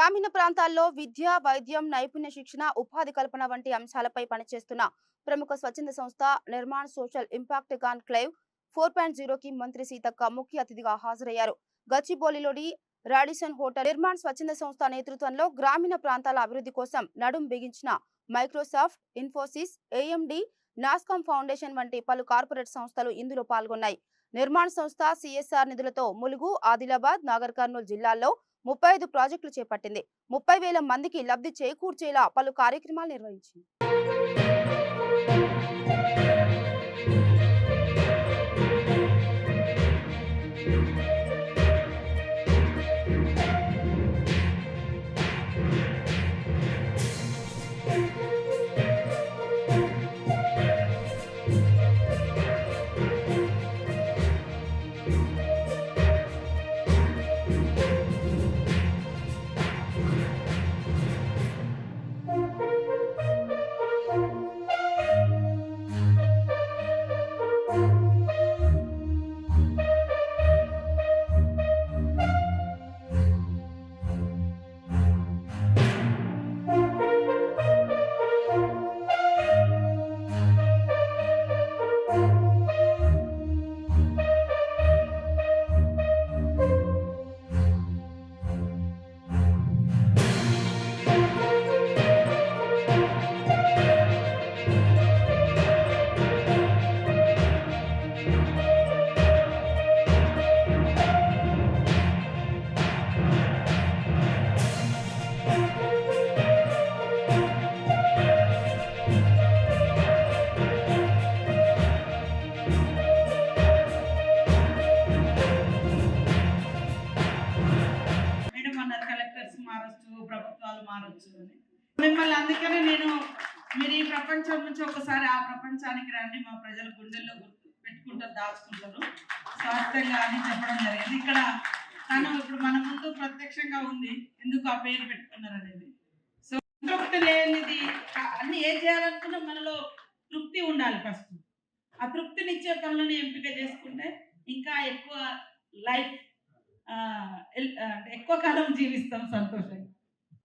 గ్రామీణ ప్రాంతాల్లో విద్య వైద్యం నైపుణ్య శిక్షణ ఉపాధి కల్పన వంటి అంశాలపై పనిచేస్తున్న ప్రముఖ స్వచ్ఛంద సంస్థ Nirman social impact conclave four point జీరోకి మంత్రి సీతక్క ముఖ్య అతిథిగా హాజరయ్యారు. గచ్చిబౌలిలోని రాడిసన్ హోటల్ నిర్మాణ్ స్వచ్ఛంద సంస్థ నేతృత్వంలో గ్రామీణ ప్రాంతాల అభివృద్ధి కోసం నడుం బిగించిన Microsoft Infosys AMD NASSCOM foundation వంటి పలు కార్పొరేట్ సంస్థలు ఇందులో పాల్గొన్నాయి. నిర్మాణ సంస్థ సిఎస్ఆర్ నిధులతో ములుగు ఆదిలాబాద్ నాగర్ కర్నూలు జిల్లాల్లో ముప్పై ఐదు ప్రాజెక్టులు చేపట్టింది. ముప్పై వేల మందికి లబ్ధి చేకూర్చేలా పలు కార్యక్రమాలు నిర్వహించింది. మారచ్చు ప్రభుత్వాలు మారచ్చు అని. మిమ్మల్ని అందుకనే నేను మీరు ఈ ప్రపంచం నుంచి ఒకసారి ఆ ప్రపంచానికి రండి మా ప్రజల గుండెల్లో గుర్తు పెట్టుకుంటారు దాచుకుంటారు. స్వాస్థ్యంగా అని చెప్పడం జరిగింది. ఇక్కడ తను ఇప్పుడు మన ముందు ప్రత్యక్షంగా ఉంది. ఎందుకు ఆ పేరు పెట్టుకున్నారు అనేది. సో తృప్తి లేనిది అన్ని ఏం చేయాలనుకున్నా మనలో తృప్తి ఉండాలి ఫస్ట్. ఆ తృప్తినిచ్చే పనులను ఎంపిక చేసుకుంటే ఇంకా ఎక్కువ లైఫ్ ఆ, ఎల్- ఎక్కువ కాలం జీవిస్తాం సంతోషంగా.